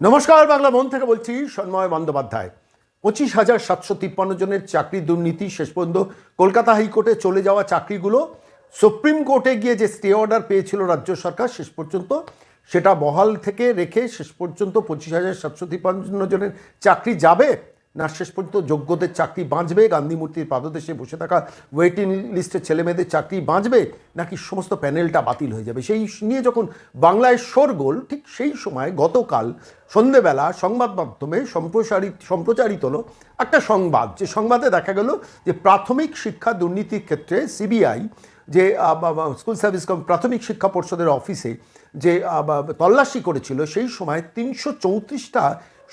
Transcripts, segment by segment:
নমস্কার, বাংলা মন থেকে বলছি সন্ময় বন্দ্যোপাধ্যায়। পঁচিশ হাজার সাতশো তিপ্পান্ন জনের চাকরি দুর্নীতি শেষ পর্যন্ত কলকাতা হাইকোর্টে চলে যাওয়া চাকরিগুলো সুপ্রিম কোর্টে গিয়ে যে স্টে অর্ডার পেয়েছিল রাজ্য সরকার শেষ পর্যন্ত, সেটা বহাল থেকে রেখে শেষ পর্যন্ত পঁচিশ হাজার সাতশো তিপ্পান্ন জনের চাকরি যাবে? না, শেষ পর্যন্ত যোগ্যদের চাকরি বাঁচবে, গান্ধী মূর্তির পাদদেশে বসে থাকা ওয়েটিং লিস্টের ছেলেমেয়েদের চাকরি বাঁচবে, নাকি সমস্ত প্যানেলটা বাতিল হয়ে যাবে? সেই নিয়ে যখন বাংলায় শোরগোল, ঠিক সেই সময় গতকাল সন্ধেবেলা সংবাদ মাধ্যমে সম্প্রসারিত, সম্প্রচারিত হলো একটা সংবাদ। যে সংবাদে দেখা গেল যে প্রাথমিক শিক্ষা দুর্নীতির ক্ষেত্রে সিবিআই যে স্কুল সার্ভিস কম, প্রাথমিক শিক্ষা পর্ষদের অফিসে যে তল্লাশি করেছিল, সেই সময় তিনশো চৌত্রিশটা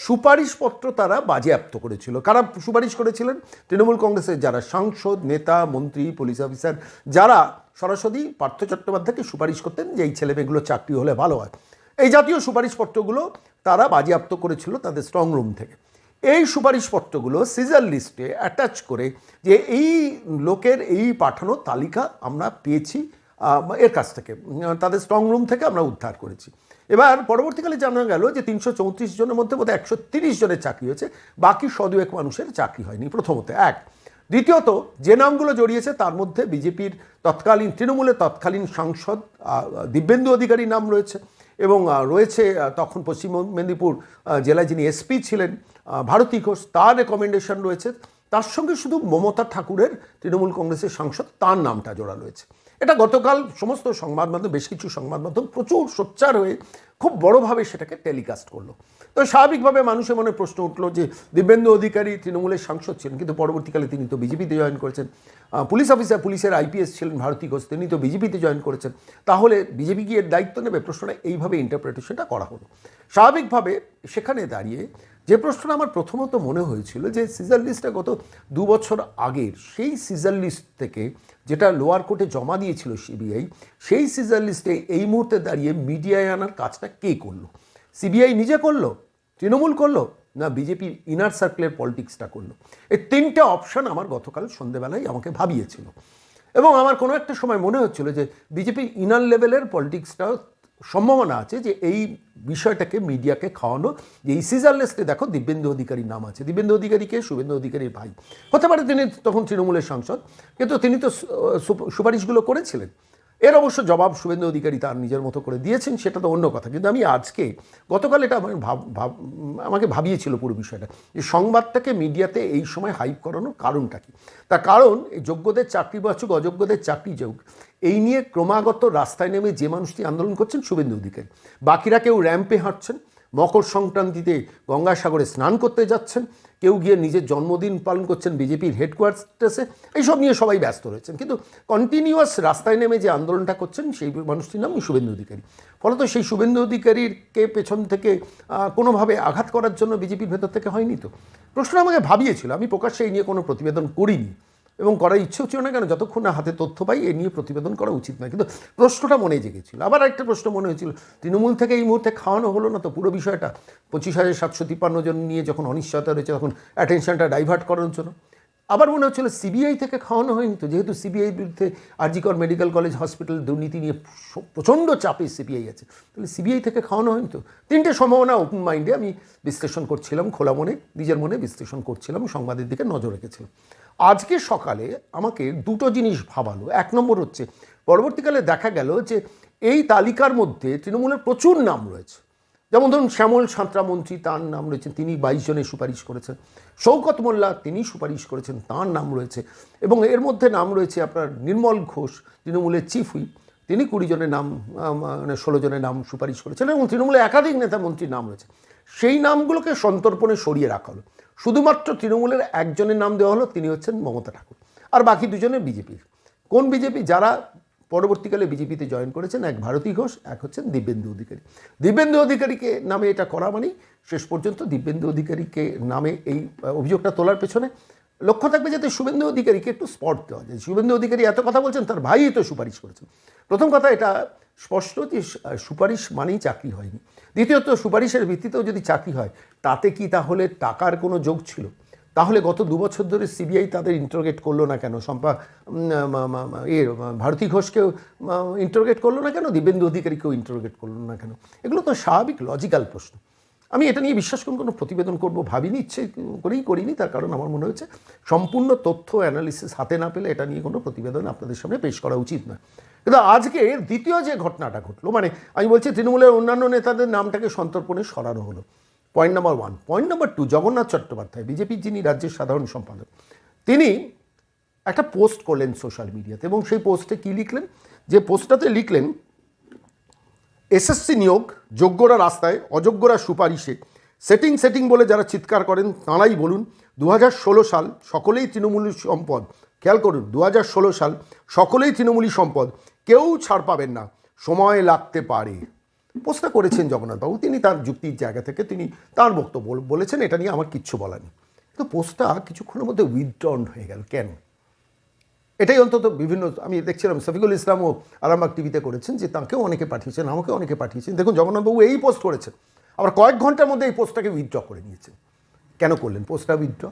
সুপারিশপত্র তারা বাজেয়াপ্ত করেছিল। কারা সুপারিশ করেছিলেন? তৃণমূল কংগ্রেসের যারা সাংসদ, নেতা, মন্ত্রী, পুলিশ অফিসার, যারা সরাসরি পার্থ চট্টোপাধ্যায়কে সুপারিশ করতেন যে এই ছেলেমেয়েগুলো চাকরি হলে ভালো হয়। এই জাতীয় সুপারিশপত্রগুলো তারা বাজেয়াপ্ত করেছিল তাদের স্ট্রং রুম থেকে। এই সুপারিশপত্রগুলো সিজার লিস্টে অ্যাটাচ করে যে এই লোকের এই পাঠানো তালিকা আমরা পেয়েছি এর কাছ থেকে। তাদের স্ট্রং রুম থেকে আমরা উদ্ধার করেছি। এবার পরবর্তীকালে জানা গেল যে তিনশো চৌত্রিশ জনের মধ্যে বোধহয় একশো তিরিশ জনের চাকরি হয়েছে, বাকি সদুয়েক মানুষের চাকরি হয়নি, প্রথমত এক। দ্বিতীয়ত, যে নামগুলো জড়িয়েছে তার মধ্যে বিজেপির তৎকালীন, তৃণমূলের তৎকালীন সাংসদ দিব্যেন্দু অধিকারীর নাম রয়েছে এবং রয়েছে তখন পশ্চিম মেদিনীপুর জেলায় যিনি এসপি ছিলেন ভারতী ঘোষ, তার রেকমেন্ডেশন রয়েছে। তার সঙ্গে শুধু মমতা ঠাকুরের তৃণমূল কংগ্রেসের সাংসদ, তার নামটা জোড়া রয়েছে। এটা গতকাল সমস্ত সংবাদ মাধ্যম বেশ কিছু সংবাদ মাধ্যম প্রচুর সোচ্চার হয়ে খুব বড়োভাবে সেটাকে টেলিকাস্ট করল। তো স্বাভাবিকভাবে মানুষের মনে প্রশ্ন উঠল যে দিব্যেন্দু অধিকারী তৃণমূলের সাংসদ ছিলেন, কিন্তু পরবর্তীকালে তিনি তো বিজেপিতে জয়েন করেছেন। পুলিশ অফিসার পুলিশের আইপিএস ছিলেন ভারতী ঘোষ, তিনি তো বিজেপিতে জয়েন করেছেন। তাহলে বিজেপি কি এর দায়িত্ব নেবে? প্রশ্নটা এইভাবে ইন্টারপ্রিটেশনটা করা হলো। স্বাভাবিকভাবে সেখানে দাঁড়িয়ে যে প্রশ্নটা আমার প্রথমত মনে হয়েছিল যে সিজার লিস্টটা গত দু বছর আগের, সেই সিজার লিস্ট থেকে যেটা লোয়ার কোর্টে জমা দিয়েছিল সিবিআই সেই সিজার লিস্টে এই মুহূর্তে দাঁড়িয়ে মিডিয়ায় আনার কাজটা কে করল? সিবিআই নিজে করল? তৃণমূল করল? না বিজেপির ইনার সার্কেলের পলিটিক্সটা করল? এই তিনটে অপশন আমার গতকাল সন্ধেবেলায় আমাকে ভাবিয়েছিল। এবং আমার কোনো একটা সময় মনে হচ্ছিল যে বিজেপির ইনার লেভেলের পলিটিক্সটাও সম্ভাবনা আছে যে এই বিষয়টাকে মিডিয়াকে খাওয়ানো। যে এই সিজার দেখো, দিব্যেন্দু অধিকারীর নাম আছে। দিব্যেন্দু অধিকারীকে শুভেন্দু অধিকারীর ভাই। হতে পারে তিনি তখন তৃণমূলের সাংসদ, কিন্তু তিনি তো সুপারিশগুলো করেছিলেন। এর অবশ্য জবাব শুভেন্দু অধিকারী তার নিজের মতো করে দিয়েছেন, সেটা তো অন্য কথা। কিন্তু আমি আজকে, গতকাল এটা আমার ভাব ভাব, আমাকে ভাবিয়েছিল পুরো বিষয়টা, যে সংবাদটাকে মিডিয়াতে এই সময় হাইপ করানোর কারণটা কি? তার কারণ যোগ্যদের চাকরি বাচুক, অযোগ্যদের চাকরি যোগ, এই নিয়ে ক্রমাগত রাস্তায় নেমে যে মানুষটি আন্দোলন করছেন শুভেন্দু অধিকারী। বাকিরা কেউ র্যাম্পে হাঁটছেন মকর সংক্রান্তিতে গঙ্গাসাগরে স্নান করতে যাচ্ছেন। কেউ গিয়ে নিজের জন্মদিন পালন করছেন বিজেপির হেডকোয়ার্টার্সে। এইসব নিয়ে সবাই ব্যস্ত রয়েছেন। কিন্তু কন্টিনিউয়াস রাস্তায় নেমে যে আন্দোলনটা করছেন, সেই মানুষটির নাম শুভেন্দু অধিকারী। ফলত সেই শুভেন্দু অধিকারীকে পেছন থেকে কোনোভাবে আঘাত করার জন্য বিজেপির ভেতর থেকে হয়নি তো? প্রশ্ন আমাকে ভাবিয়েছিল। আমি প্রকাশ্যে এই নিয়ে কোনো প্রতিবেদন করিনি। এবং করার ইচ্ছেও ছিল না কেন? যতক্ষণ না হাতে তথ্য পাই, এ নিয়ে প্রতিবেদন করা উচিত নয়। কিন্তু প্রশ্নটা মনে জেগেছিল। আবার একটা প্রশ্ন মনে হয়েছিল, তৃণমূল থেকে এই মুহূর্তে খাওয়ানো হলো না? তো পুরো বিষয়টা পঁচিশ হাজার সাতশো তিপ্পান্ন জন নিয়ে যখন অনিশ্চয়তা রয়েছে, তখন অ্যাটেনশনটা ডাইভার্ট করার জন্য। আবার মনে হচ্ছিল, সিবিআই থেকে খাওয়ানো হয়নি? তো যেহেতু সিবিআই বিরুদ্ধে আরজিকর মেডিকেল কলেজ হসপিটাল দুর্নীতি নিয়ে প্রচণ্ড চাপে সিবিআই আছে। তাহলে সিবিআই থেকে খাওয়ানো হয়নি তো? তিনটে সম্ভাবনা ওপেন মাইন্ডে আমি বিশ্লেষণ করছিলাম, খোলা মনে, নিজের মনে বিশ্লেষণ করছিলাম, সংবাদের দিকে নজর রেখেছিলাম। আজকে সকালে আমাকে দুটো জিনিস ভাবালো। এক নম্বর হচ্ছে, পরবর্তীকালে দেখা গেল যে এই তালিকার মধ্যে তৃণমূলের প্রচুর নাম রয়েছে। যেমন ধরুন, শ্যামল সাঁতরা মন্ত্রী, তার নাম রয়েছে, তিনি বাইশ জনের সুপারিশ করেছেন। শৌকত মোল্লা, তিনি সুপারিশ করেছেন, তার নাম রয়েছে। এবং এর মধ্যে নাম রয়েছে আপনার নির্মল ঘোষ, তৃণমূলের চিফ হুইপ তিনি কুড়ি জনের নাম মানে ষোলো জনের নাম সুপারিশ করেছেন এবং তৃণমূলের একাধিক নেতা মন্ত্রীর নাম রয়েছে। সেই নামগুলোকে সন্তর্পণে সরিয়ে রাখা হলো। শুধুমাত্র তৃণমূলের একজনের নাম দেওয়া হলো, তিনি হচ্ছেন মমতা ঠাকুর। আর বাকি দুজনে বিজেপির কোন বিজেপি? যারা পরবর্তীকালে বিজেপিতে জয়েন করেছেন, এক ভারতী ঘোষ, এক হচ্ছেন দিব্যেন্দু অধিকারী। দিব্যেন্দু অধিকারীকে নামে এটা করা মানেই শেষ পর্যন্ত দিব্যেন্দু অধিকারীকে নামে এই অভিযোগটা তোলার পেছনে লক্ষ্য থাকবে যাতে শুভেন্দু অধিকারীকে একটু স্পট দেওয়া যায়। শুভেন্দু অধিকারী এত কথা বলছেন, তার ভাই তো সুপারিশ করেছেন। প্রথম কথা, এটা স্পষ্ট যে সুপারিশ মানেই চাকরি হয়নি। দ্বিতীয়ত সুপারিশের ভিত্তিতেও যদি চাকরি হয় তাতে কি তাহলে টাকার কোনো যোগ ছিল? তাহলে গত দু বছর ধরে সিবিআই তাদের ইন্টারোগেট করল না কেন? সম্পা উম, মা- মা- মা- এ ভারতী ঘোষকেও ইন্টারোগেট করল না কেন? দিবেন্দু অধিকারীকেও ইন্টারোগেট করল না কেন? এগুলো তো স্বাভাবিক লজিক্যাল প্রশ্ন। আমি এটা নিয়ে বিশ্বাস করুন, কোনো প্রতিবেদন করব ভাবিনি, ইচ্ছে করেই করিনি, তার কারণ আমার মনে হয়েছে সম্পূর্ণ তথ্য অ্যানালিসিস হাতে না পেলে এটা নিয়ে কোনো প্রতিবেদন আপনাদের সামনে পেশ করা উচিত নয়। কিন্তু আজকে দ্বিতীয় যে ঘটনাটা ঘটলো মানে আমি বলছি তৃণমূলের অন্যান্য নেতাদের নামটাকে সন্তর্পণে সরানো হলো। Point number one point number two Jagannath Chattopadhyay বিজেপির যিনি রাজ্যের সাধারণ সম্পাদক, তিনি একটা পোস্ট করলেন সোশ্যাল মিডিয়াতে এবং সেই পোস্টে কি লিখলেন? যে পোস্টটাতে লিখলেন এসএসসি নিয়োগ, যোগ্যরা রাস্তায়, অযোগ্যরা সুপারিশে। সেটিং সেটিং বলে যারা চিৎকার করেন, তাঁরাই বলুন দু হাজার ষোলো সাল সকলেই তৃণমূলী সম্পদ। খেয়াল করুন দু হাজার ষোলো সাল সকলেই তৃণমূলী সম্পদ। কেউ ছাড় পাবেন না। সময় লাগতে পারে। পোস্টটা করেছেন জগন্নাথবাবু, তিনি তার যুক্তির জায়গা থেকে তিনি তার বক্তব্য বলেছেন, এটা নিয়ে আমার কিচ্ছু বলার নেই। কিন্তু পোস্টটা কিছুক্ষণের মধ্যে উইথড্রন হয়ে গেল। কেন? এটাই অন্তত বিভিন্ন, আমি দেখছিলাম শফিকুল ইসলামও আরামবাগ টিভিতে করেছেন যে তাঁকেও অনেকে পাঠিয়েছেন আমাকে অনেকে পাঠিয়েছেন। দেখুন, জগন্নাথবাবু এই পোস্ট করেছেন। আবার কয়েক ঘণ্টার মধ্যে এই পোস্টটাকে উইথড্র করে নিয়েছেন। কেন করলেন পোস্টটা উইথড্র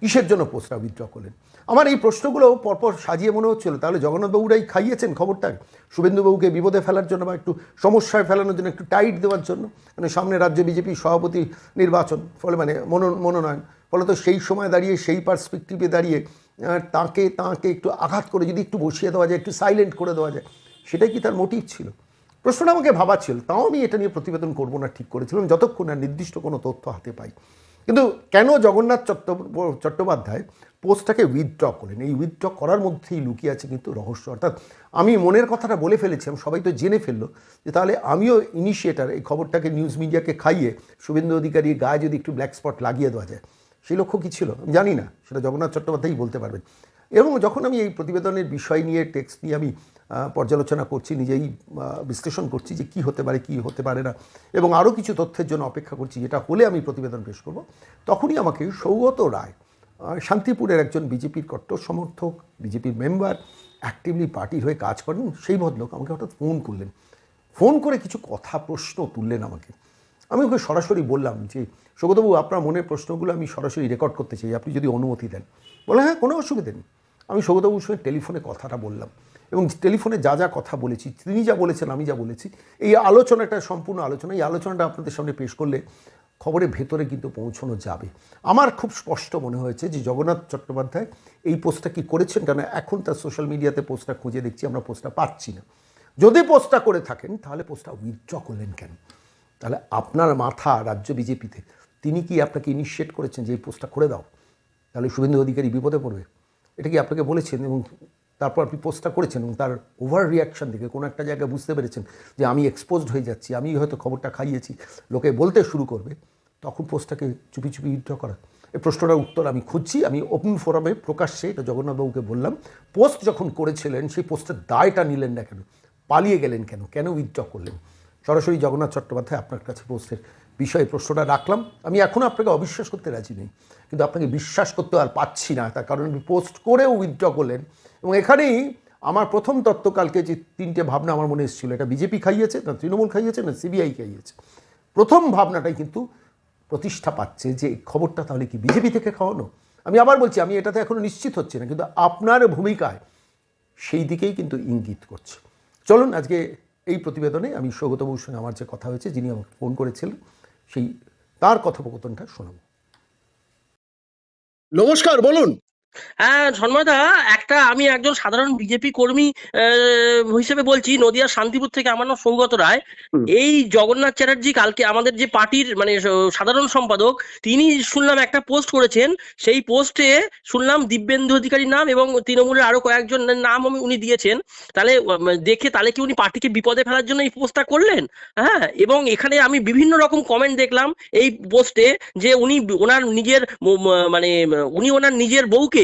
কিসের জন্য পোস্টটা উইথড্র করলেন? আমার এই প্রশ্নগুলো পরপর সাজিয়ে মনে হচ্ছিল, তাহলে জগন্নাথবাবুরাই খাইয়েছেন খবরটা? শুভেন্দুবাবুকে বিপদে ফেলার জন্য বা একটু সমস্যায় ফেলানোর জন্য, একটু টাইট দেওয়ার জন্য? মানে সামনে রাজ্য বিজেপি সভাপতি নির্বাচন, ফলে মানে মনো- মনোনয়ন। ফলে তো সেই সময় দাঁড়িয়ে, সেই পার্সপেক্টিভে দাঁড়িয়ে তাকে তাকে একটু আঘাত করে, যদি একটু বসিয়ে দেওয়া যায়, একটু সাইলেন্ট করে দেওয়া যায়, সেটাই কি তার মোটিভ ছিল? প্রশ্নটা আমাকে ভাবাচ্ছিল, তাও আমি এটা নিয়ে প্রতিবেদন করব না, ঠিক করেছিলাম, যতক্ষণ না নির্দিষ্ট কোনো তথ্য হাতে পাই। কিন্তু কেন জগন্নাথ চট্ট চট্টোপাধ্যায় পোস্টটাকে উইথড্র করলেন? এই উইথড্র করার মধ্যেই লুকিয়ে আছে কিন্তু রহস্য। অর্থাৎ আমি মনের কথাটা বলে ফেলেছিলাম সবাই তো জেনে ফেলল যে তাহলে আমিও ইনিশিয়েটার এই খবরটাকে নিউজ মিডিয়াকে খাইয়ে, শুভেন্দু অধিকারীর গায়ে যদি একটু ব্ল্যাক স্পট লাগিয়ে দেওয়া যায় সেই লক্ষ্য কী ছিল? জানি না, সেটা জগন্নাথ চট্টোপাধ্যায়ই বলতে পারবেন এবং যখন আমি এই প্রতিবেদনের বিষয় নিয়ে টেক্সট নিয়ে আমি পর্যালোচনা করছি, নিজেই বিশ্লেষণ করছি যে কি হতে পারে, কি হতে পারে না, এবং আরও কিছু তথ্যের জন্য অপেক্ষা করছি, যেটা হলে আমি প্রতিবেদন পেশ করব, তখনই আমাকে সৌগত রায় শান্তিপুরের একজন বিজেপির কট্টর সমর্থক, বিজেপির মেম্বার অ্যাক্টিভলি পার্টির হয়ে কাজ করেন, সেই ভদ্রলোক আমাকে হঠাৎ ফোন করলেন। ফোন করে কিছু কথা, প্রশ্ন তুললেন আমাকে। আমি ওকে সরাসরি বললাম যে, সৌগতবাবু, আপনার মনের প্রশ্নগুলো আমি সরাসরি রেকর্ড করতে চাই, আপনি যদি অনুমতি দেন। বলে হ্যাঁ কোনো অসুবিধে নেই। আমি সৌগতবাবুর সঙ্গে টেলিফোনে কথাটা বললাম এবং টেলিফোনে যা যা কথা বলেছি, তিনি যা বলেছেন, আমি যা বলেছি, এই আলোচনাটা, সম্পূর্ণ আলোচনা, এই আলোচনাটা আপনাদের সামনে পেশ করলে খবরের ভেতরে কিন্তু পৌঁছানো যাবে। আমার খুব স্পষ্ট মনে হয়েছে যে, জগন্নাথ চট্টোপাধ্যায় এই পোস্টটা কি করেছেন কেন এখন তার সোশ্যাল মিডিয়াতে পোস্টটা খুঁজে দেখছি, আমরা পোস্টটা পাচ্ছি না। যদি পোস্টটা করে থাকেন, তাহলে পোস্টটা উইথড্র করলেন কেন? তাহলে আপনার মাথা রাজ্য বিজেপিতে। তিনি কি আপনাকে ইনিশিয়েট করেছেন যে এই পোস্টটা করে দাও? তাহলে শুভেন্দু অধিকারী বিপদে পড়বে। এটা কি আপনাকে বলেছেন এবং তারপর আপনি পোস্টটা করেছেন এবং তার ওভার রিয়াকশন থেকে কোনো একটা জায়গায় বুঝতে পেরেছেন যে আমি এক্সপোজড হয়ে যাচ্ছি, আমি হয়তো খবরটা খাইয়েছি, লোকে বলতে শুরু করবে, তখন পোস্টটাকে চুপি চুপি উইথড্র করা এই প্রশ্নটার উত্তর আমি খুঁজছি, আমি ওপেন ফোরামে প্রকাশ্যে, এটা জগন্নাথবাবুকে বললাম পোস্ট যখন করেছিলেন, সেই পোস্টের দায়টা নিলেন না কেন? পালিয়ে গেলেন কেন? কেন উইথড্র করলেন? সরাসরি জগন্নাথ চট্টোপাধ্যায় আপনার কাছে পোস্টের বিষয়ে প্রশ্নটা রাখলাম। আমি এখনও আপনাকে অবিশ্বাস করতে রাজি নেই, কিন্তু আপনাকে বিশ্বাস করতে আর পাচ্ছি না। তার কারণ আপনি পোস্ট করেও উইথড্র করলেন এবং এখানেই আমার প্রথম তত্ত্বকালকে যে তিনটে ভাবনা আমার মনে এসেছিল, এটা বিজেপি খাইয়েছে, না তৃণমূল খাইয়েছে, না সিবিআই খাইয়েছে। প্রথম ভাবনাটাই কিন্তু প্রতিষ্ঠা পাচ্ছে যে খবরটা তাহলে কি বিজেপি থেকে খাওয়ানো? আমি আবার বলছি, আমি এটাতে এখনও নিশ্চিত হচ্ছি না, কিন্তু আপনার ভূমিকায় সেই দিকেই কিন্তু ইঙ্গিত করছে। চলুন আজকে এই প্রতিবেদনে আমি সৌগতবাবুর সঙ্গে আমার যে কথা হয়েছে, যিনি আমাকে ফোন করেছিলেন, সেই তার কথোপকথনটা শোনাব। নমস্কার, বলুন। হ্যাঁ একটা আমি একজন সাধারণ বিজেপি কর্মী হিসেবে বলছি নদিয়া শান্তিপুর থেকে আমার নাম সৌগত রায়। এই জগন্নাথ চ্যাটার্জি কালকে আমাদের যে পার্টির মানে সাধারণ সম্পাদক তিনি শুনলাম একটা পোস্ট করেছেন। সেই পোস্টে শুনলাম দিব্যেন্দু অধিকারীর নাম এবং তৃণমূলের আরও কয়েকজনের নাম আমি- উনি দিয়েছেন। তাহলে দেখে তাহলে কি উনি পার্টিকে বিপদে ফেলার জন্য এই পোস্টটা করলেন? হ্যাঁ এবং এখানে আমি বিভিন্ন রকম কমেন্ট দেখলাম এই পোস্টে যে উনি ওনার নিজের মানে উনি ওনার নিজের বউকে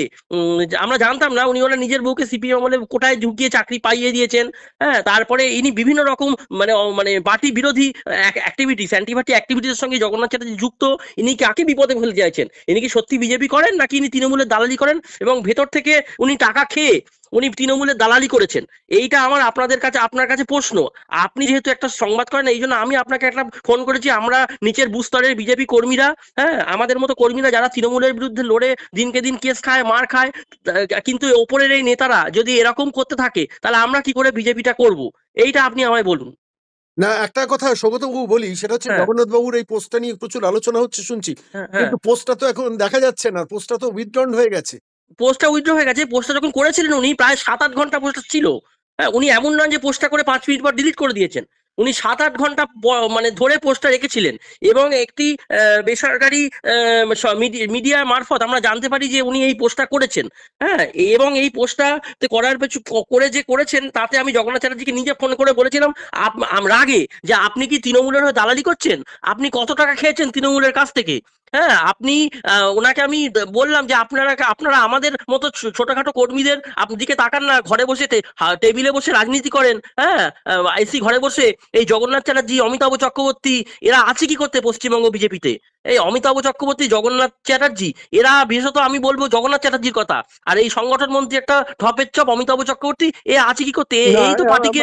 যে আমরা জানতাম না, উনি ওনার নিজের বউকে সিপিএম আমলে কোটায় ঢুকিয়ে চাকরি পাইয়ে দিয়েছেন। হ্যাঁ তারপরে ইনি বিভিন্ন রকম মানে মানে পার্টি বিরোধী অ্যাক্টিভিটিস অ্যান্টি পার্টি অ্যাক্টিভিটিসের সঙ্গে জগন্নাথ চ্যাটার্জি যুক্ত, ইনি কাকে বিপদে ফেলতে চাইছেন? ইনি কি সত্যি বিজেপি করেন নাকি ইনি তৃণমূলের দালালি করেন? এবং ভেতর থেকে উনি টাকা খেয়ে উনি তৃণমূলের দালালি করেছেন। এইটা আমার আপনাদের কাছে আপনার কাছে প্রশ্ন। আপনি যেহেতু একটা সংবাদ করেন এই জন্য আমি আপনাকে একটা ফোন করেছি আমরা নিচের বুস্তরের বিজেপি কর্মীরা হ্যাঁ আমাদের মতো কর্মীরা যারা তৃণমূলের বিরুদ্ধে লড়ে দিনকে দিন কেস খায় মার খায় কিন্তু ওপরের এই নেতারা যদি এরকম করতে থাকে তাহলে আমরা কি করে বিজেপিটা করব? এইটা আপনি আমায় বলুন। না একটা কথা সৌগত বাবু বলি সেটা হচ্ছে হ্যাঁ। জগন্নাথ বাবুর এই পোস্টটা নিয়ে প্রচুর আলোচনা হচ্ছে শুনছি। হ্যাঁ হ্যাঁ। কিন্তু পোস্টটা তো এখন দেখা যাচ্ছে না পোস্টটা তো উইথড্রন হয়ে গেছে। পোস্টটা উইথড্র হয়ে গেছে। পোস্টটা যখন করেছিলেন উনি, প্রায় সাত আট ঘণ্টা পোস্টটা ছিল। হ্যাঁ উনি এমন নয় যে পোস্টটা করে পাঁচ মিনিট পর ডিলিট করে দিয়েছেন। উনি সাত আট ঘণ্টা মানে ধরে পোস্টটা রেখেছিলেন। এবং একটি বেসরকারি মিডিয়া মারফত আমরা জানতে পারি যে উনি এই পোস্টটা করেছেন। হ্যাঁ এবং এই পোস্টটা করার পেছু করে যে করেছেন, তাতে আমি জগন্নাথ চ্যাটার্জিকে নিজে ফোন করে বলেছিলাম রাগে যে আপনি কি তৃণমূলের হয়ে দালালি করছেন? আপনি কত টাকা খেয়েছেন তৃণমূলের কাছ থেকে? হ্যাঁ আপনি ওনাকে আমি বললাম যে আপনারা আপনারা আমাদের মতো ছোটখাটো কর্মীদের দিকে তাকান না ঘরে বসে টেবিলে বসে রাজনীতি করেন হ্যাঁ আইসি ঘরে বসে এই জগন্নাথ চ্যাটার্জি, অমিতাভ চক্রবর্তী, এরা আছে কি করতে পশ্চিমবঙ্গ বিজেপিতে? এই অমিতাভ চক্রবর্তী জগন্নাথ চ্যাটার্জি এরা বিশেষত আমি বলব জগন্নাথ চ্যাটার্জির কথা। আর এই সংগঠন মন্ত্রী একটা ঠপের চপ অমিতাভ চক্রবর্তী এ আছে কি করতে? এই তো পার্টিকে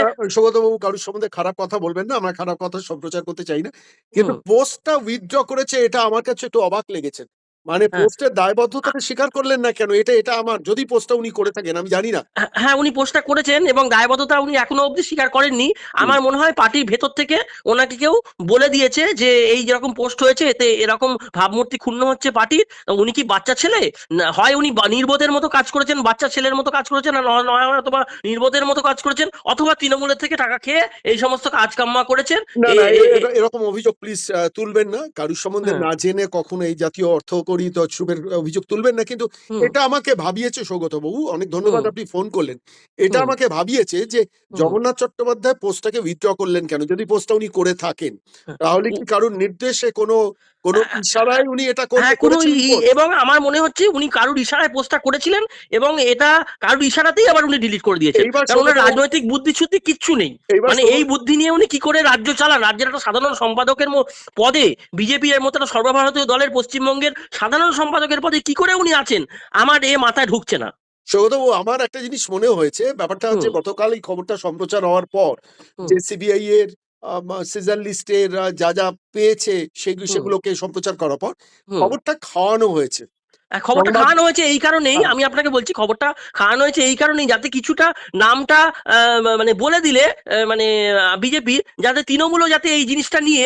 বাবু কারোর সম্বন্ধে খারাপ কথা বলবেন না আমরা খারাপ কথা সম্প্রচার করতে চাই না। কিন্তু পোস্টটা উইথড্র করেছে এটা আমার কাছে একটু অবাক লেগেছে। মানে। পোস্টের দায়বদ্ধতাটা স্বীকার করলেন না কেন? এটা এটা আমার যদি পোস্টটা উনি করে থাকেন আমি জানি না। হ্যাঁ, হ্যাঁ উনি পোস্টটা করেছেন এবং দায়বদ্ধতা উনি এখনও অবধি স্বীকার করেননি। আমার মনে হয় পার্টির ভেতর থেকে ওনাকে কেউ বলে দিয়েছে যে এই যেরকম পোস্ট হয়েছে এতে এরকম ভাবমূর্তি ক্ষুণ্ণ হচ্ছে পার্টির। উনি কি বাচ্চা ছেলে? না, হয় উনি নির্বোধের মতো কাজ করেছেন বাচ্চা ছেলের মতো কাজ করেছেন নয় অথবা নির্বোধের মতো কাজ করেছেন অথবা তৃণমূলের থেকে টাকা খেয়ে এই সমস্ত কাজ কাম্মা করেছেন। এরকম অভিযোগ প্লিজ তুলবেন না। কারুর সম্বন্ধে হ্যাঁ। না জেনে কখনো এই জাতীয় অর্থ করি তো শুভের অভিযোগ তুলবেন না কিন্তু এটা আমাকে ভাবিয়েছে সৌগত বাবু অনেক ধন্যবাদ আপনি ফোন করলেন। এটা আমাকে ভাবিয়েছে যে জগন্নাথ চট্টোপাধ্যায় পোস্টটাকে উইথড্র করলেন কেন? যদি পোস্টটা উনি করে থাকেন হ্যাঁ। তাহলে কি কারোর নির্দেশে কোনো কোনো ইশারায় উনি এটা করতে হ্যাঁ? এবং আমার মনে হচ্ছে উনি কারুর ইশারায় পোস্টটা করেছিলেন এবং এটা কারুর ইশারাতেই আবার উনি ডিলিট করে দিয়েছেন। কারণ রাজনৈতিক বুদ্ধি শুদ্ধি কিচ্ছু নেই। মানে এই বুদ্ধি নিয়ে উনি কি করে রাজ্য চালান? রাজ্যের একটা সাধারণ সম্পাদকের পদে বিজেপি এর মতো একটা সর্বভারতীয় দলের পশ্চিমবঙ্গের সাধারণ সম্পাদকের পদে কি করে উনি আছেন? আমার এ মাথায় ঢুকছে না। সৌগতবাবু আমার একটা জিনিস মনে হয়েছে ব্যাপারটা হচ্ছে গতকাল এই খবরটা সম্প্রচার হওয়ার পর। যে সিবিআই এর সিজার লিস্টের যা যা পেয়েছে সেগুলো সেগুলোকে সম্প্রচার করার পর খবরটা খাওয়ানো হয়েছে। খবরটা খাওয়ানো হয়েছে এই কারণেই হ্যাঁ। আমি আপনাকে বলছি খবরটা খাওয়ানো হয়েছে এই কারণেই যাতে কিছুটা নামটা মানে বলে দিলে মানে বিজেপি যাতে তৃণমূলও যাতে এই জিনিসটা নিয়ে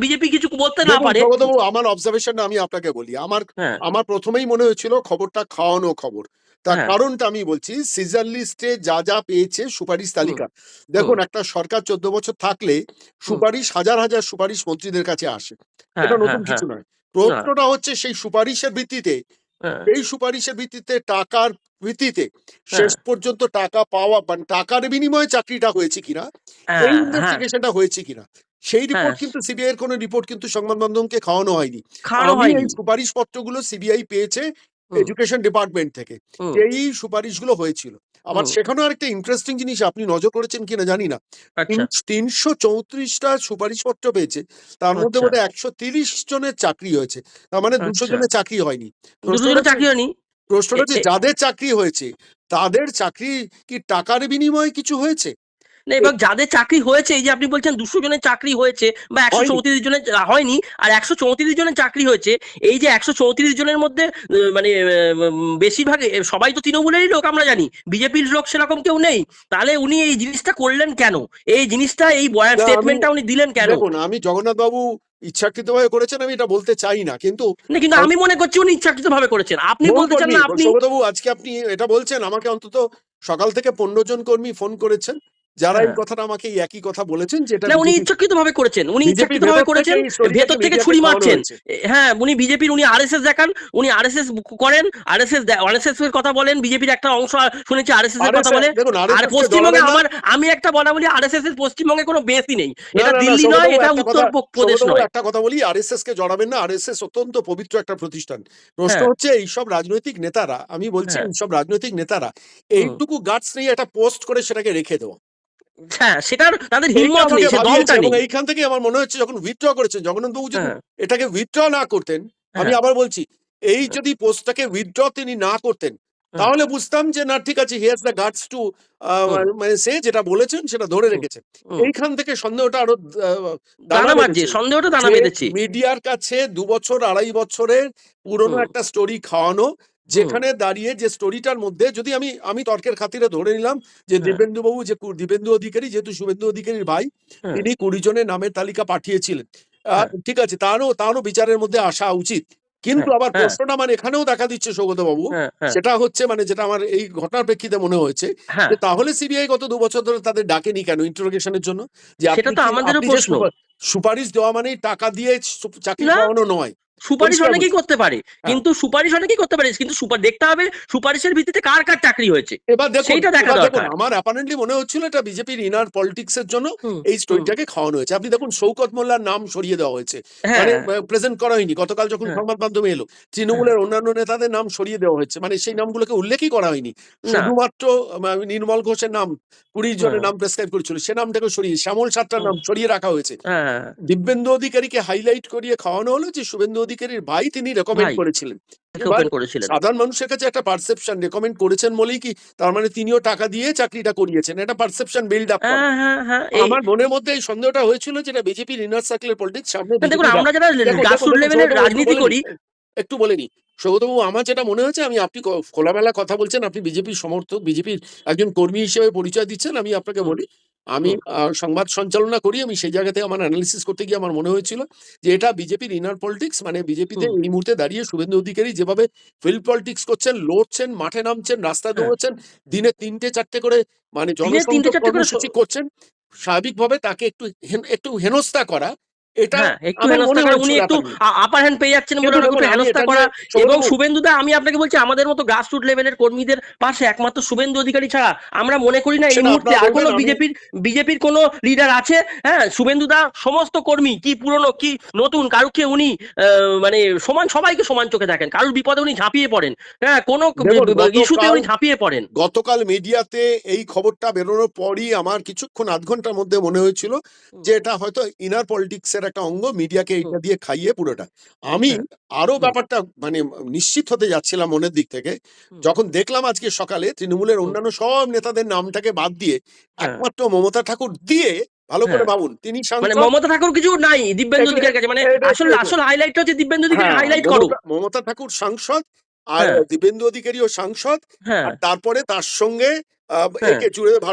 বিজেপি কিছু বলতে না পারে। আমার অবজারভেশনটা আমি আপনাকে বলি। আমার হ্যাঁ। আমার প্রথমেই মনে হয়েছিল খবরটা খাওয়ানো খবর। তার হ্যাঁ। কারণটা আমি বলছি সিজার লিস্টে যা যা পেয়েছে সুপারিশ তালিকা। দেখুন একটা সরকার চোদ্দ বছর থাকলে সুপারিশ হাজার হাজার সুপারিশ মন্ত্রীদের কাছে আসে। হ্যাঁ, এটা নতুন হ্যাঁ, কিছু নয়। প্রশ্নটা হচ্ছে সেই সুপারিশের ভিত্তিতে এই সুপারিশের ভিত্তিতে টাকার ভিত্তিতে শেষ পর্যন্ত টাকা পাওয়া মানে টাকার বিনিময়ে চাকরিটা হয়েছে কিনা এই ইনভেস্টিগেশনটা হয়েছে কিনা সেই রিপোর্ট। কিন্তু সিবিআই এর কোনো রিপোর্ট কিন্তু সংবাদ মাধ্যমকে খাওয়ানো হয়নি। সুপারিশ পত্রগুলো সিবিআই পেয়েছে এডুকেশন ডিপার্টমেন্ট থেকে। এই সুপারিশগুলো হয়েছিল। আবার। সেখানেও আরেকটা ইন্টারেস্টিং জিনিস আপনি নজর করেছেন কিনা জানি না। আচ্ছা। তিনশো চৌত্রিশটা সুপারিশ পত্র পেয়েছে। তার মধ্যে আচ্ছা। বোধহয় একশো তিরিশ জনের চাকরি হয়েছে। তার মানে দুশো আচ্ছা। জনের চাকরি হয়নি। চাকরি হয়নি? প্রশ্নটা যাদের চাকরি হয়েছে তাদের চাকরি কি টাকার বিনিময়ে কিছু হয়েছে? না এবং যাদের চাকরি হয়েছে এই যে আপনি বলছেন দুশো জনের চাকরি হয়েছে বা একশো চৌত্রিশ জনের হয়নি আর একশো চৌত্রিশ জনের চাকরি হয়েছে এই যে একশো চৌত্রিশ জনের মধ্যে মানে বেশিরভাগ সবাই তো তৃণমূলেরই লোক আমরা জানি বিজেপির লোক সেরকম কেউ নেই। তাহলে উনি এই জিনিসটা করলেন কেন? এই জিনিসটা এই বয়ান স্টেটমেন্টটা উনি দিলেন কেন? আমি জগন্নাথ বাবু ইচ্ছাকৃত ভাবে করেছেন আমি এটা বলতে চাই না কিন্তু না কিন্তু আমি মনে করছি উনি ইচ্ছাকৃত ভাবে করেছেন। আপনি বলতে চান না আপনি আজকে আপনি এটা বলছেন আমাকে অন্তত সকাল থেকে পনেরো জন কর্মী ফোন করেছেন যারা এই হ্যাঁ। কথাটা আমাকে একই কথা বলেছেন যেটা না উনি ইচ্ছাকৃত ভাবে করেছেন উনি ইচ্ছাকৃত ভাবে করেছেন ভেতর থেকে ছুরি মারছেন। হ্যাঁ উনি বিজেপির উনি আরএসএস দেখান উনি আরএসএস করেন আরএসএস আরএসএস এর কথা বলেন বিজেপির একটা অংশ শুনেছি আরএসএস এর কথা বলে। আর পশ্চিমবঙ্গে আমার আমি একটা বলা বলি আরএসএস এর পশ্চিমবঙ্গে কোনো বেসই নেই। এটা দিল্লি নয় এটা উত্তর প্রদেশ নয়। একটা কথা বলি আরএসএস কে জড়াবেন না আর আরএসএস অত্যন্ত পবিত্র একটা প্রতিষ্ঠান। প্রশ্ন হ্যাঁ। হচ্ছে এইসব রাজনৈতিক নেতারা আমি বলছি হ্যাঁ। এইসব রাজনৈতিক নেতারা এইটুকু গার্ডস নিয়ে একটা পোস্ট করে সেটাকে রেখে দেওয়া। হ্যাঁ সেটার তাদের হিম্মত নেই সে দমটা নেই। এইখান থেকে আমার মনে হচ্ছে যখন উইথড্র করেছেন জগন্নাথ বাবু যদি হ্যাঁ। এটাকে উইথড্র না করতেন আমি হ্যাঁ। আবার বলছি এই যদি পোস্টটাকে উইথড্র তিনি না করতেন তাহলে বুঝতাম যে না ঠিক আছে হ্যাজ দ্য গার্ডস টু মানে সে যেটা বলেছেন সেটা ধরে হুম। রেখেছেন। এইখান থেকে সন্দেহটা আরও দানা সন্দেহটা দানা বেঁধেছে মিডিয়ার কাছে দু বছর আড়াই বছরের পুরনো একটা স্টোরি খাওয়ানো যেখানে দাঁড়িয়ে যে স্টোরিটার মধ্যে যদি আমি আমি তর্কের খাতিরে ধরে নিলাম যে হ্যাঁ। দেবেন্দু বাবু যে দিবেন্দু অধিকারী যেহেতু শুভেন্দু অধিকারীর ভাই হ্যাঁ। তিনি কুড়ি জনের নামের তালিকা পাঠিয়েছিলেন হ্যাঁ। ঠিক আছে তারও তারও বিচারের মধ্যে আসা উচিত কিন্তু আবার। প্রশ্নটা মানে এখানেও দেখা দিচ্ছে সৌগত বাবু সেটা হচ্ছে মানে যেটা আমার এই ঘটনার প্রেক্ষিতে মনে হয়েছে হ্যাঁ যে তাহলে সিবিআই গত দু বছর ধরে তাদের ডাকেনি কেন ইন্টারোগেশনের জন্য যে সুপারিশ দেওয়া মানেই টাকা দিয়ে চাকরি না। খাওয়ানো নয় সুপারিশ অনেকেই করতে পারে হ্যাঁ। কিন্তু সুপারিশ অনেকেই করতে পারে কিন্তু সুপার দেখতে হবে সুপারিশের ভিত্তিতে কার কার চাকরি হয়েছে। এবার দেখুন সেইটা দেখা দরকার। আমার অ্যাপারেন্টলি মনে হচ্ছিল এটা বিজেপির ইনার পলিটিক্স এর জন্য এই স্টোরিটাকে খাওয়ানো হয়েছে। আপনি দেখুন শৌকত মোল্লার নাম সরিয়ে দেওয়া হয়েছে। হ্যাঁ। মানে প্রেজেন্ট করা হয়নি গতকাল যখন হ্যাঁ। সংবাদ মাধ্যমে এলো তৃণমূলের অন্যান্য নেতাদের নাম সরিয়ে দেওয়া হয়েছে। মানে সেই নামগুলোকে উল্লেখই করা হয়নি। শুধুমাত্র নির্মল ঘোষের নাম কুড়ি জনের। নাম প্রেসক্রাইব করেছিল সে নামটাকে সরিয়ে শ্যামল সাতটার নাম সরিয়ে রাখা হয়েছে। হ্যাঁ। দিব্যেন্দু অধিকারীকে হাইলাইট করিয়ে খাওয়ানো হলো যে শুভেন্দু অধিকারীর ভাই তিনি রেকমেন্ড করেছিলেন। সাধারণ মানুষের কাছে একটা পারসেপশন রেকমেন্ড করেছেন বলেই কি তার মানে তিনিও টাকা দিয়ে চাকরিটা করিয়েছেন। এটা পারসেপশন বিল্ড আপ আমার মনের মধ্যে এই সন্দেহটা হয়েছিল যেটা বিজেপির ইনার সার্কেলের পলিটিক্স সামনে দেখুন আমরা যারা গ্রাসরুট লেভেলের রাজনীতি করি একটু বলে নি। সৌগতবাবু আমার যেটা মনে হচ্ছে আমি আপনি খোলামেলা কথা বলছেন আপনি বিজেপির সমর্থক বিজেপির একজন কর্মী হিসেবে পরিচয় দিচ্ছেন আমি আপনাকে বলি। আমি সংবাদ সঞ্চালনা করি আমি সেই জায়গাতে আমার অ্যানালিসিস করতে গিয়ে আমার মনে হয়েছিল যে এটা বিজেপির ইনার পলিটিক্স মানে বিজেপিতে এই মুহূর্তে দাঁড়িয়ে শুভেন্দু অধিকারী যেভাবে ফিল্ড পলিটিক্স করছেন লড়ছেন মাঠে নামছেন রাস্তা দৌড়ছেন দিনে তিনটে চারটে করে মানে জনসংযোগ করে কর্মসূচি করছেন স্বাভাবিকভাবে তাকে একটু একটু হেনস্থা করা এটা হ্যাঁ উনি একটু আপার হ্যান্ড পেয়ে যাচ্ছেন বলে ওনাকে দেখুন, একটু আমি হেনস্থা করা এবং শুভেন্দুদা আমি আপনাকে বলছি আমাদের মতো গ্রাসরুট লেভেলের কর্মীদের পাশে একমাত্র শুভেন্দু অধিকারী ছাড়া আমরা মনে করি না এই মুহূর্তে আর কোনো বিজেপির বিজেপির কোনো লিডার আছে? হ্যাঁ শুভেন্দুদা সমস্ত কর্মী কি পুরনো কি নতুন কারুকে উনি মানে সমান সবাইকে সমান চোখে দেখেন কারুর বিপদে উনি ঝাঁপিয়ে পড়েন হ্যাঁ কোনো ইস্যুতে উনি ঝাঁপিয়ে পড়েন। গতকাল মিডিয়াতে এই খবরটা বেরোনোর পরই আমার কিছুক্ষণ আধ ঘণ্টার মধ্যে মনে হয়েছিল যে এটা হয়তো ইনার পলিটিক্স এর একটা অঙ্গ মিডিয়াকে এটা দিয়ে খাইয়ে পুরোটা। আমি হ্যাঁ। আরও ব্যাপারটা মানে নিশ্চিত হতে যাচ্ছিলাম মনের দিক থেকে। যখন দেখলাম আজকে সকালে তৃণমূলের অন্যান্য সব নেতাদের নামটাকে বাদ দিয়ে হ্যাঁ। একমাত্র মমতা ঠাকুর দিয়ে ভালো করে হ্যাঁ। ভাবুন তিনি মানে মমতা ঠাকুর কিছু নাই দিব্যেন্দু কাছে। মানে আসল আসল হাইলাইটটা হচ্ছে দিব্যেন্দু অধিকারী হাইলাইট করো মমতা ঠাকুর সাংসদ আর হ্যাঁ। অধিকারী ও সাংসদ হ্যাঁ। আর তারপরে তার সঙ্গে হ্যাঁ।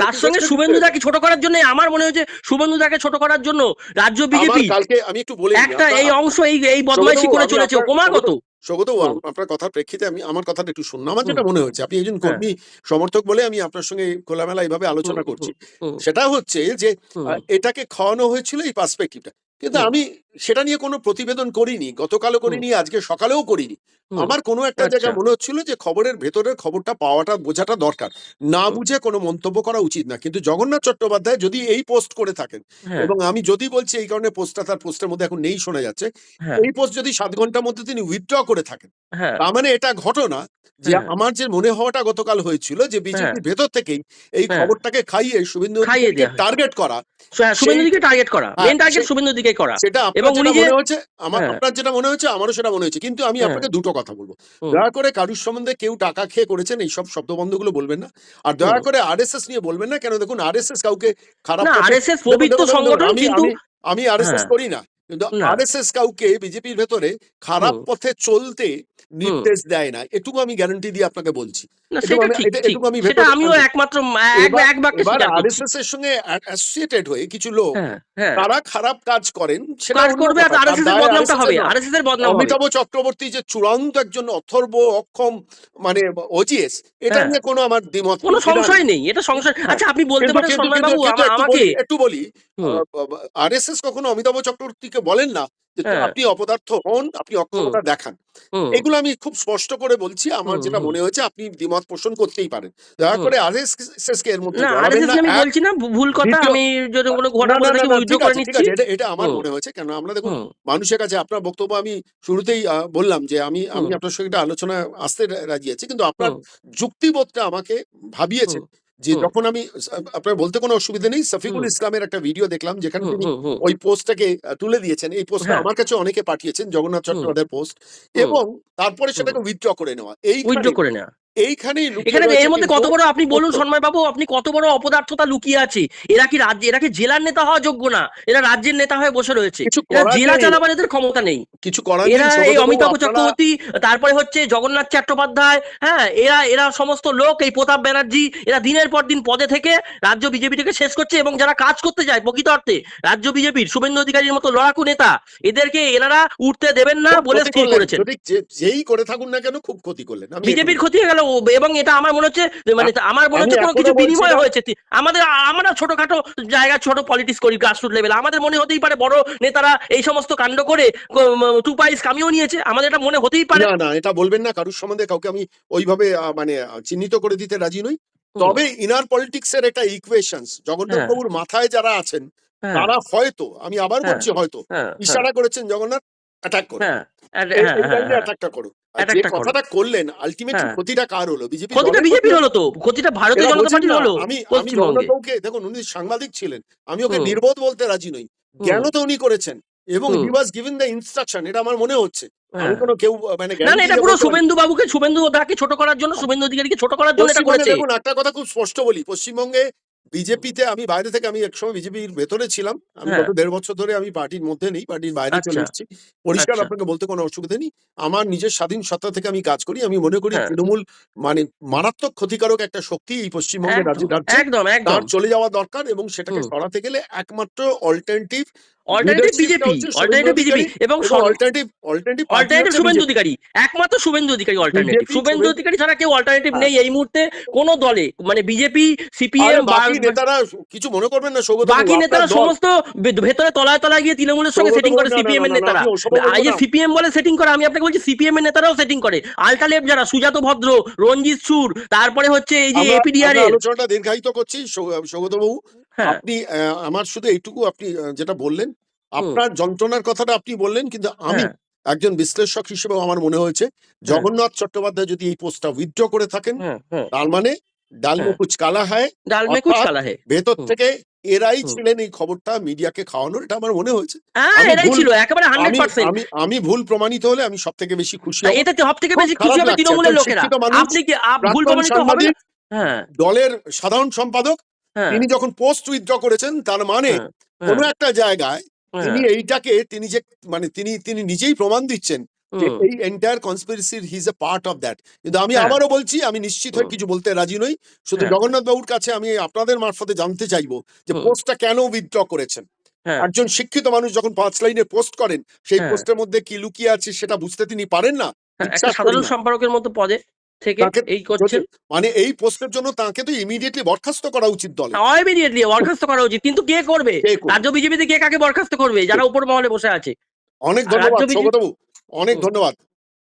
তার সঙ্গে শুভেন্দুদাকে ছোট করার জন্য আমার মনে হচ্ছে শুভেন্দুদাকে ছোট করার জন্য রাজ্য বিজেপি কালকে আমি একটু বলে একটা এই অংশ এই এই বদমাইশি করে চলেছে ক্রমাগত স্বগত আপনার কথার প্রেক্ষিতে আমি আমার কথাটা একটু শুনুন আমার যেটা মনে হচ্ছে আপনি একজন। কর্মী সমর্থক বলে আমি আপনার সঙ্গে খোলামেলা এইভাবে আলোচনা করছি। সেটা হচ্ছে যে এটাকে খাওয়ানো হয়েছিল এই পার্সপেক্টিভটা কিন্তু আমি সেটা নিয়ে কোনো প্রতিবেদন করিনি গতকালও করিনি আজকে সকালেও করিনি। আমার কোনো একটা আচ্ছা। জায়গায় মনে হচ্ছিল যে খবরের ভেতরের খবরটা পাওয়াটা বোঝাটা দরকার না বুঝে কোনো মন্তব্য করা উচিত না কিন্তু জগন্নাথ চট্টোপাধ্যায় যদি এই পোস্ট করে থাকেন হ্যাঁ, এবং আমি যদি বলছি এই কারণে পোস্টটা তার পোস্টের মধ্যে এখন নেই শোনা যাচ্ছে হ্যাঁ, এই পোস্ট যদি সাত ঘণ্টার মধ্যে তিনি উইথড্র করে থাকেন হ্যাঁ, তার মানে এটা ঘটনা যে। আমার যে মনে হওয়াটা গতকাল হয়েছিল যে বিজেপির ভেতর থেকেই এই। খবরটাকে খাইয়ে শুভেন্দু। টার্গেট করা হ্যাঁ, টার্গেট করা মেন টার্গেট সে- দিকে করা সেটা এবং উনি যে- হচ্ছে আমার। আপনার যেটা মনে হচ্ছে আমারও সেটা মনে হচ্ছে কিন্তু আমি। আপনাকে দুটো কথা বলব। দয়া করে কারুর সম্বন্ধে কেউ টাকা খেয়ে করেছেন এইসব শব্দবন্ধগুলো বলবেন না। আর দয়া করে আর এস এস নিয়ে বলবেন না কেন দেখুন আরএসএস কাউকে খারাপ পবিত্র সংগঠন আমি- কিন্তু আমি- এস আরএসএস হ্যাঁ। করি না। কিন্তু। আরএসএস কাউকে বিজেপির ভেতরে খারাপ পথে চলতে নির্দেশ দেয় না এটুকু আমি গ্যারান্টি দিয়ে আপনাকে বলছি। আমিও একমাত্র আরএসএস এর সঙ্গে অ্যাসোসিয়েটেড হয়ে কিছু লোক হ্যাঁ হ্যাঁ। তারা খারাপ কাজ করেন সেটা করবে আর কথা। তার আরএসএস এর বদনামটা হবে। আরএসএস এর বদনাম অমিতাভ চক্রবর্তী যে চূড়ান্ত একজন অথর্ব অক্ষম মানে ওজিএস এটা হ্যাঁ। নিয়ে কোনো আমার দ্বিমত কোনো। সংশয় নেই এটা সংশয়। আচ্ছা আপনি বলতে পারেন বাবু একটু আমাকে বলি- একটু বলি হুম, আরএসএস কখনো অমিতাভ চক্রবর্তীকে বলেন না যে হ্যাঁ। আপনি অপদার্থ হন আপনি অক্ষমতা দেখান। এগুলো আমি খুব স্পষ্ট করে বলছি। আমার যেটা মনে হয়েছে আপনি দ্বিমত পোষণ করতেই পারেন। দয়া করে আরএসএস কে এর মধ্যে। আমি বলছি না ভুল কথা আমি যদি কোনো ঘটনা বলে থাকি উইথড্র করে নিচ্ছি। এটা- আমার মনে হয়েছে। কেন আমরা দেখুন মানুষের কাছে আপনার বক্তব্য আমি শুরুতেই বললাম যে আমি আমি আপনার সঙ্গে একটা আলোচনা আসতে রাজি আছি। কিন্তু আপনার যুক্তিবোধটা আমাকে ভাবিয়েছে। যে। যখন আমি আপনার বলতে কোনো অসুবিধা নেই সফিকুল ইসলামের একটা ভিডিও দেখলাম যেখানে তিনি ওই পোস্টটাকে তুলে দিয়েছেন। এই পোস্টটা হ্যাঁ। আমার কাছে অনেকে পাঠিয়েছেন জগন্নাথ চট্টোপাধ্যায়ের পোস্ট এবং তারপরে সেটাকে উইথড্র করে নেওয়া। এই উইথড্র করে নেওয়া। এইখানেই এখানে এর মধ্যে কত বড় আপনি বলুন সন্ময় বাবু আপনি কত বড় অপদার্থতা লুকিয়ে আছে? এরা কি রাজ্য এরা কি জেলার নেতা হওয়া যোগ্য না? এরা রাজ্যের নেতা হয়ে বসে রয়েছে। কিছু এরা করার জেলা চালাবার এদের ক্ষমতা নেই। কিছু করার এরা এই অমিতাভ চক্রবর্তী তারপরে হচ্ছে জগন্নাথ চট্টোপাধ্যায় হ্যাঁ এরা এরা সমস্ত লোক এই প্রতাপ ব্যানার্জি এরা দিনের পর দিন পদে থেকে রাজ্য বিজেপিটাকে শেষ করছে এবং যারা কাজ করতে যায় প্রকৃত অর্থে রাজ্য বিজেপির শুভেন্দু অধিকারীর মতো লড়াকু নেতা এদেরকে এনারা উঠতে দেবেন না বলে স্থির করেছেন। যেই করে থাকুন না কেন খুব ক্ষতি করলেন। বিজেপির ক্ষতি হয়ে গেল এবং এটা আমার মনে হচ্ছে মানে আমার মনে হচ্ছে কোনো কিছু বিনিময় হয়েছে। আমাদের আমরা ছোটখাটো জায়গা ছোট পলিটিক্স করি গ্রাসরুট লেভেল আমাদের মনে হতেই পারে বড় নেতারা এই সমস্ত কাণ্ড করে টু পাইস কামিয়েও নিয়েছে। আমাদের এটা মনে হতেই পারে। না না এটা বলবেন না কারুর সম্বন্ধে কাউকে আমি ওইভাবে মানে চিহ্নিত করে দিতে রাজি নই। তবে ইনার পলিটিক্স এর একটা ইকুয়েশনস জগন্নাথ হ্যাঁ। বাবুর মাথায় যারা আছেন হ্যাঁ, তারা হয়তো আমি আবার হ্যাঁ। বলছি হয়তো হ্যাঁ, ইশারা করেছেন জগন্নাথ অ্যাটাক করো। অ্যাটাকটা করো যে কথাটা করলেন আলটিমেটলি হ্যাঁ। ক্ষতিটা কার হলো? বিজেপি ক্ষতিটা বিজেপির হলো তো। ক্ষতিটা ভারতীয় জনতা পার্টির হলো? আমি আমি পশ্চিমবঙ্গে। দেখুন উনি সাংবাদিক ছিলেন আমি ওকে নির্বোধ বলতে রাজি নই। তো উনি করেছেন। এবং হুম। He was given the instruction এটা আমার মনে হচ্ছে। আমি হ্যাঁ। কোনো কেউ মানে না না এটা পুরো বলতে পারি না। শুভেন্দু বাবুকে শুভেন্দু দাকে ছোট করার জন্য শুভেন্দু অধিকারীকে ছোট করার জন্য এটা করেছে। দেখুন একটা কথা খুব স্পষ্ট বলি। পশ্চিমবঙ্গে বিজেপিতে আমি বাইরে থেকে আমি একসময় বিজেপির ভেতরে ছিলাম আমি হ্যাঁ। গত দেড় বছর ধরে আমি পার্টির মধ্যে নেই পার্টির বাইরে চলে আচ্ছা। এসেছি পরিষ্কার আচ্ছা। আপনাকে বলতে কোনো অসুবিধা নেই আমার নিজের স্বাধীন সত্তা থেকে আমি কাজ করি আমি মনে করি হ্যাঁ। তৃণমূল মানে মারাত্মক ক্ষতিকারক একটা শক্তি এই পশ্চিমবঙ্গের রাজ্যে তার চলে যাওয়া দরকার এবং সেটাকে। সরাতে গেলে একমাত্র alternative alternative BJP alternative BJP এবং alternative alternative alternative Suvendu Adhikari একমাত্র শুভেন্দু অধিকারী অল্টারনেটিভ শুভেন্দু অধিকারী ছাড়া কেউ অল্টারনেটিভ। নেই এই মুহূর্তে কোন দলে। মানে বিজেপি সিপিএম বাকি নেতারা কিছু মনে করবেন না সৌগত বাকি নেতারা সমস্ত ভেতরে তলায় তলায় গিয়ে তৃণমূলের সঙ্গে সেটিং করে সিপিএম এর নেতারা। এই যে সিপিএম বলে সেটিং করে আমি আপনাকে বলছি সিপিএম এর নেতারাও সেটিং করে। আলটা লেফট যারা সুজাত ভদ্র রঞ্জিত সুর তারপরে হচ্ছে এই যে এপিডিআর এর আলোচনাটা দীর্ঘায়িত করছি সৌগত বাবু হ্যাঁ আপনি আমার শুধু এইটুকু আপনি যেটা বললেন আপনার যন্ত্রণার কথাটা আপনি বললেন কিন্তু আমি হ্যাঁ, একজন বিশ্লেষক হিসেবে আমার মনে হয়েছে জগন্নাথ চট্টোপাধ্যায় যদি এই পোস্টটা উইথড্র করে থাকেন হ্যাঁ, হ্যাঁ। তার মানে ডাল মে হ্যাঁ। কুচ কালা হয় ডাল মে কুচ অর্থাৎ কালা হে ভেতর হুম। থেকে এরাই হুম। ছিলেন এই খবরটা মিডিয়াকে খাওয়ানোর এটা আমার মনে হয়েছে হ্যাঁ আমি ভুল- ছিল একেবারে হান্ড্রেড আমি পার্সেন্ট আমি আমি ভুল প্রমাণিত হলে আমি সব থেকে বেশি খুশি হব। এটাতে সব খুব বেশি খারাপ হবে লাগছে, তৃণমূলের একজন লোকেরা শিক্ষিত মানুষ, আপনি কি আপ- ভুল প্রাক্তন প্রমাণিত হবে সাংবাদিক, হ্যাঁ দলের সাধারণ সম্পাদক হ্যাঁ তিনি যখন পোস্ট উইথড্র করেছেন তার মানে হ্যাঁ, কোনো হ্যাঁ, একটা জায়গায় তিনি হ্যাঁ, এইটাকে তিনি যে মানে তিনি তিনি নিজেই প্রমাণ দিচ্ছেন এই entire কনস্পিরেসির he is a part of that কিন্তু আমি হ্যাঁ। আবারও বলছি আমি নিশ্চিত হয়ে কিছু বলতে রাজি নই শুধু হ্যাঁ। জগন্নাথ বাবুর কাছে আমি আপনাদের মারফতে জানতে চাইব যে। পোস্টটা কেন উইথড্র করেছেন হ্যাঁ। একজন শিক্ষিত মানুষ যখন পাঁচ লাইনে পোস্ট করেন সেই হ্যাঁ। পোস্টের মধ্যে কি লুকিয়ে আছে সেটা বুঝতে তিনি পারেন না হ্যাঁ, সাধারণ। সম্পাদকের মতো পদে থেকে তাকে- এই করছেন মানে এই পোস্টের জন্য তাকে তো ইমিডিয়েটলি বরখাস্ত করা উচিত দলে। ইমিডিয়েটলি বরখাস্ত করা উচিত। কিন্তু কে করবে? কে করবে? রাজ্য বিজেপিতে কে কাকে বরখাস্ত করবে? যারা উপর মহলে বসে আছে। অনেক ধন্যবাদ রাজ্য বিজেপি- সৌগতবাবু অনেক ধন্যবাদ।